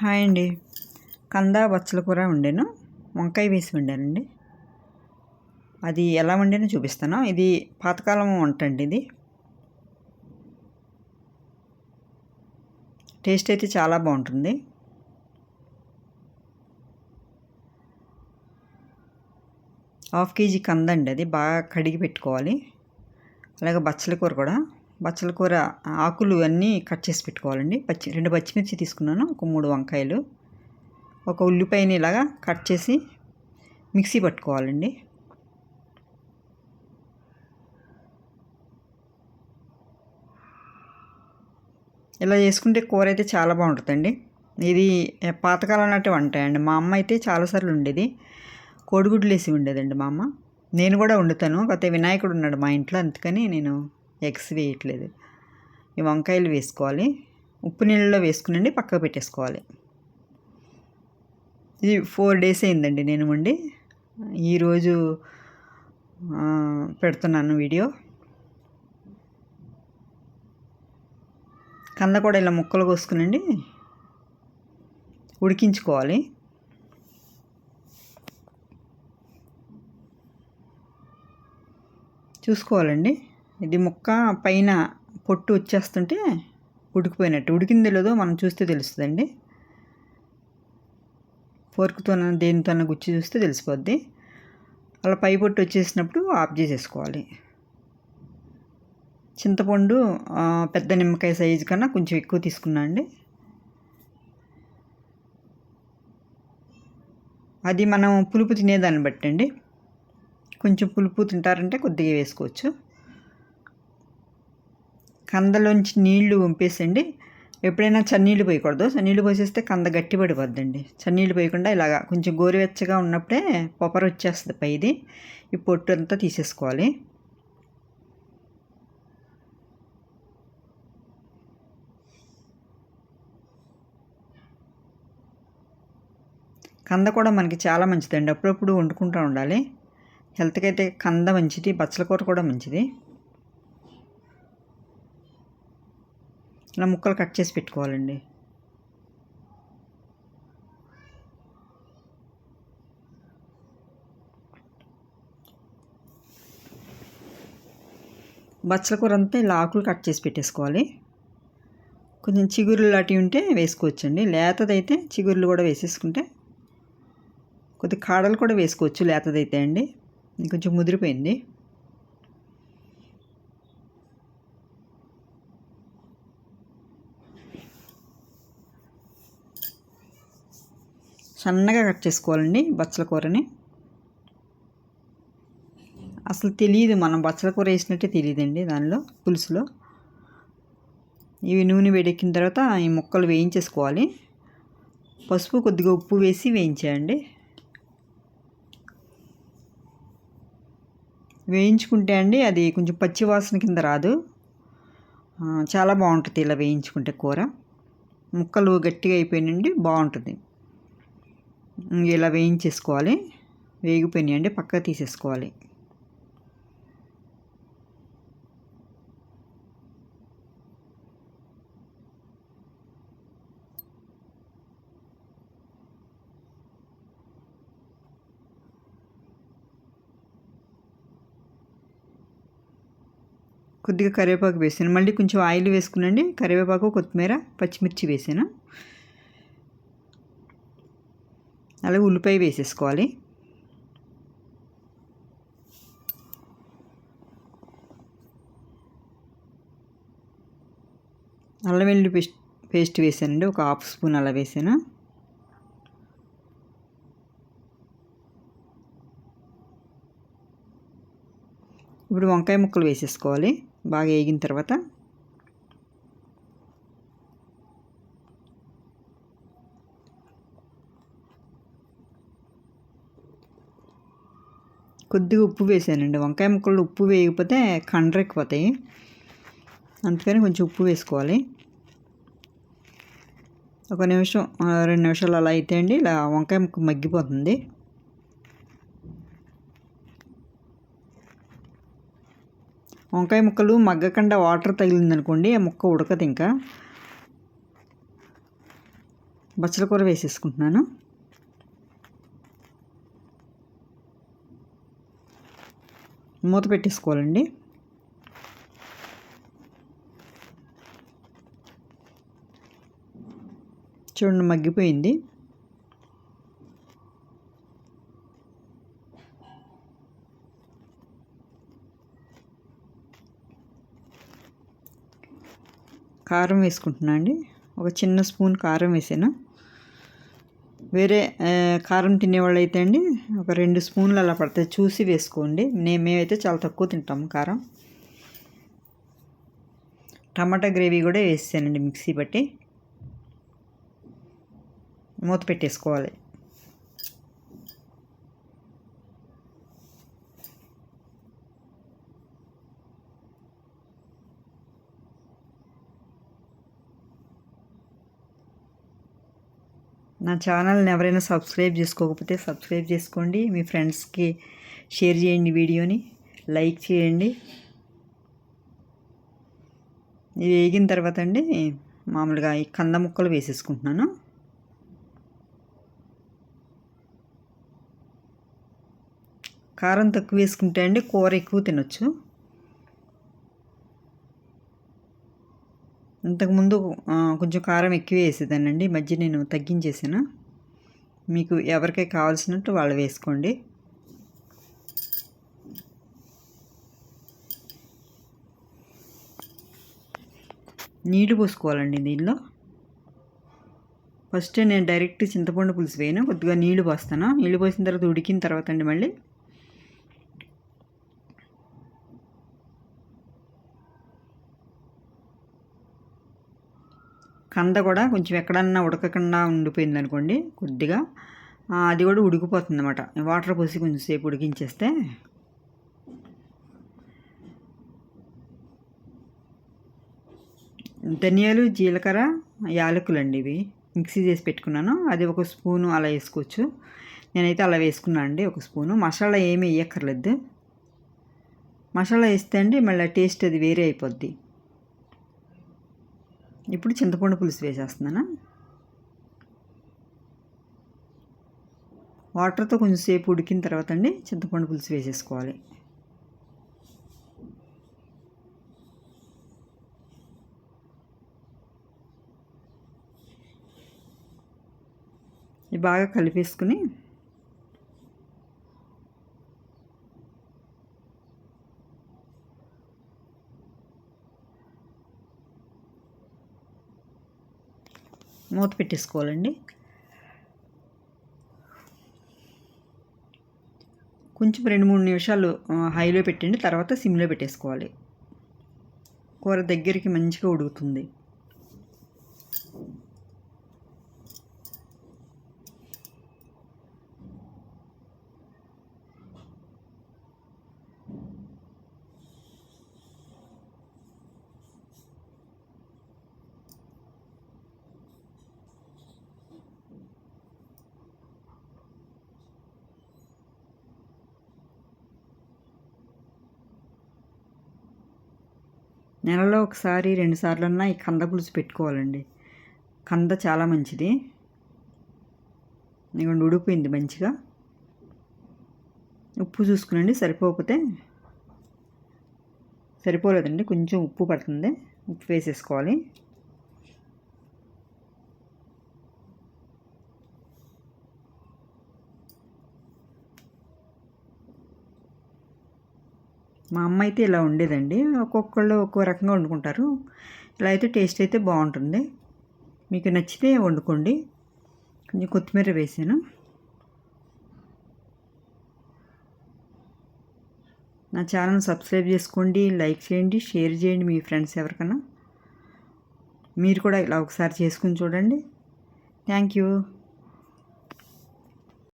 Hi అండి. కంద బచ్చల కూర వండాను. వంకాయ వేసి వండానండి. అది ఎలా వండానో చూపిస్తాను. ఇది పాతకాలం వంట అండి ఇది. టేస్ట్ అయితే చాలా బాగుంటుంది. హాఫ్ కేజీ కంద అండి అది. బాగా కడిగి పెట్టుకోవాలి. అలాగే బచ్చల కూర కూడా. బచ్చల కూర ఆకులు అన్నీ కట్ చేసి పెట్టుకోవాలండి. పచ్చి రెండు పచ్చిమిర్చి తీసుకున్నాను ఒక మూడు వంకాయలు. ఒక ఉల్లిపాయని ఇలాగా కట్ చేసి మిక్సీ పట్టుకోవాలండి. ఇలా చేసుకుంటే కూర అయితే చాలా బాగుంటుందండి. ఇది పాతకాలం నాటి వంట అండి. మా అమ్మ అయితే చాలాసార్లు ఉండేది కోడిగుడ్లు వేసి ఉండేదండి మా అమ్మ. నేను కూడా వండుతాను. కాకపోతే వినాయకుడు ఉన్నాడు మా ఇంట్లో అందుకని నేను ఎగ్స్ వేయట్లేదు. ఈ వంకాయలు వేసుకోవాలి. ఉప్పు నీళ్ళలో వేసుకునండి పక్కకు పెట్టేసుకోవాలి. ఇది ఫోర్ డేస్ అయిందండి నేను వండి. ఈరోజు పెడుతున్నాను వీడియో. కంద కూడా ఇలా ముక్కలు కోసుకునండి ఉడికించుకోవాలి. చూసుకోవాలండి. ఇది ముక్క పైన పొట్టు వచ్చేస్తుంటే ఉడికిపోయినట్టు. ఉడికింది లేదో మనం చూస్తే తెలుస్తుందండి. ఫోర్క్తో దేనితో గుచ్చి చూస్తే తెలిసిపోద్ది. అలా పై పొట్టు వచ్చేసినప్పుడు ఆఫ్ చేసేసుకోవాలి. చింతపండు పెద్ద నిమ్మకాయ సైజు కన్నా కొంచెం ఎక్కువ తీసుకున్నా అండి. అది మనం పులుపు తినేదాన్ని బట్టి అండి కొంచెం పులుపు తింటారంటే కొద్దిగా వేసుకోవచ్చు. కందలోంచి నీళ్ళు పంపేసండి. ఎప్పుడైనా చన్నీళ్ళు పోయకూడదు. చన్నీళ్ళు పోసేస్తే కంద గట్టి పడిపోద్దండి. చన్నీళ్ళు పోయకుండా ఇలాగా కొంచెం గోరువెచ్చగా ఉన్నప్పుడే పొపర వచ్చేస్తుంది పైది. ఈ పొట్టు అంతా తీసేసుకోవాలి. కంద కూడా మనకి చాలా మంచిదండి. అప్పుడప్పుడు వండుకుంటూ ఉండాలి. హెల్త్కి అయితే కంద మంచిది బచ్చల కూర కూడా మంచిది. ఇలా ముక్కలు కట్ చేసి పెట్టుకోవాలండి. బచ్చల కూర అంతా ఇలా ఆకులు కట్ చేసి పెట్టేసుకోవాలి. కొంచెం చిగురులు లాంటివి ఉంటే వేసుకోవచ్చండి. లేతదైతే చిగురులు కూడా వేసేసుకుంటే కొద్ది కాడలు కూడా వేసుకోవచ్చు లేతదైతే అండి. కొంచెం ముదిరిపోయింది. సన్నగా కట్ చేసుకోవాలండి బచ్చల కూరని. అసలు తెలియదు మనం బచ్చల కూర వేసినట్టే తెలియదండి దానిలో పులుసులో. ఇవి నూనె వేడెక్కిన తర్వాత ఈ ముక్కలు వేయించేసుకోవాలి. పసుపు కొద్దిగా ఉప్పు వేసి వేయించేయండి. వేయించుకుంటే అండి అది కొంచెం పచ్చి వాసన కింద రాదు. చాలా బాగుంటుంది ఇలా వేయించుకుంటే కూర. ముక్కలు గట్టిగా అయిపోయినండి బాగుంటుంది. ఇలా వేయించేసుకోవాలి. వేగిపోయినాయండి పక్కకు తీసేసుకోవాలి. కొద్దిగా కరివేపాకు వేసాను. మళ్ళీ కొంచెం ఆయిల్ వేసుకునండి. కరివేపాకు కొత్తిమీర పచ్చిమిర్చి వేసాను. అలాగే ఉల్లిపాయ వేసేసుకోవాలి. అల్లం వెల్లుల్లి పేస్ట్ పేస్ట్ వేసానండి. ఒక హాఫ్ స్పూన్ అలా వేసాను. ఇప్పుడు వంకాయ ముక్కలు వేసేసుకోవాలి. బాగా వేగిన తర్వాత కొద్దిగా ఉప్పు వేసానండి. వంకాయ ముక్కలు ఉప్పు వేయకపోతే కండ్రెక్కిపోతాయి. అందుకని కొంచెం ఉప్పు వేసుకోవాలి. ఒక నిమిషం రెండు నిమిషాలు అలా అయితే అండి. ఇలా వంకాయ ముక్క మగ్గిపోతుంది. వంకాయ ముక్కలు మగ్గకుండా వాటర్ తగిలిందనుకోండి ఆ ముక్క ఉడకదు ఇంకా. బచ్చల కూర వేసేసుకుంటున్నాను. మూత పెట్టేసుకోవాలండి. చూడండి మగ్గిపోయింది. కారం వేసుకుంటున్నా అండి. ఒక చిన్న స్పూన్ కారం వేసాను. వేరే కారం తినేవాళ్ళు అయితే అండి ఒక రెండు స్పూన్లు అలా పడతాయి చూసి వేసుకోండి. నేను మేమైతే చాలా తక్కువ తింటాము కారం. టమాటా గ్రేవీ కూడా వేసానండి మిక్సీ బట్టి మూత పెట్టేసుకోవాలి. నా ఛానల్ని ఎవరైనా సబ్స్క్రైబ్ చేసుకోకపోతే సబ్స్క్రైబ్ చేసుకోండి. మీ ఫ్రెండ్స్కి షేర్ చేయండి వీడియోని. లైక్ చేయండి. ఇది వేగిన తర్వాత అండి మామూలుగా ఈ కంద ముక్కలు వేసేసుకుంటున్నాను. కారం తక్కువ వేసుకుంటే అండి కూర ఎక్కువ తినొచ్చు. ఇంతకుముందు కొంచెం కారం ఎక్కువ వేసేదానండి ఈ మధ్య నేను తగ్గించేసాను. మీకు ఎవరికై కావాల్సినట్టు వాళ్ళు వేసుకోండి. నీళ్ళు పోసుకోవాలండి దీనిలో. ఫస్ట్ నేను డైరెక్ట్ చింతపండు పులుసు వేయను. కొద్దిగా నీళ్ళు పోస్తాను. నీళ్ళు పోసిన తర్వాత ఉడికిన తర్వాత అండి మళ్ళీ కంద కూడా కొంచెం ఎక్కడన్నా ఉడకకుండా ఉండిపోయింది అనుకోండి కొద్దిగా అది కూడా ఉడికిపోతుంది అనమాట వాటర్ పోసి కొంచెం సేపు ఉడికించేస్తే ధనియాలు జీలకర్ర యాలకులు అండి ఇవి. మిక్సీ చేసి పెట్టుకున్నాను. అది ఒక స్పూను అలా వేసుకోవచ్చు. నేనైతే అలా వేసుకున్నాను అండి ఒక స్పూను. మసాలా ఏమీ వేయక్కర్లేదు. మసాలా వేస్తే అండి మళ్ళీ టేస్ట్ అది వేరే అయిపోద్ది. ఇప్పుడు చింతపండు పులుసు వేసేస్తున్నాను? వాటర్తో కొంచెంసేపు ఉడికిన తర్వాత అండి చింతపండు పులుసు వేసేసుకోవాలి. బాగా కలిపేసుకుని మూత పెట్టేసుకోవాలండి. కొంచెం రెండు మూడు నిమిషాలు హైలో పెట్టండి. తర్వాత సిమ్లో పెట్టేసుకోవాలి. కూర దగ్గరికి మంచిగా ఉడుకుతుంది. నెలలో ఒకసారి రెండు సార్లన్నా ఈ కంద పులుసు పెట్టుకోవాలండి. కంద చాలా మంచిది. ఇదిగోండి ఉడిపోయింది మంచిగా. ఉప్పు చూసుకునండి సరిపోకపోతే సరిపోలేదండి కొంచెం ఉప్పు పడుతుంది. ఉప్పు వేసేసుకోవాలి. మా అమ్మ అయితే ఇలా ఉండేదండి. ఒక్కొక్కళ్ళు ఒక్కో రకంగా వండుకుంటారు. ఇలా అయితే టేస్ట్ అయితే బాగుంటుంది. మీకు నచ్చితే వండుకోండి. కొంచెం కొత్తిమీర వేసాను. నా ఛానల్ సబ్స్క్రైబ్ చేసుకోండి లైక్ చేయండి షేర్ చేయండి మీ ఫ్రెండ్స్ ఎవరికైనా మీరు కూడా ఇలా ఒకసారి చేసుకుని చూడండి. Thank you.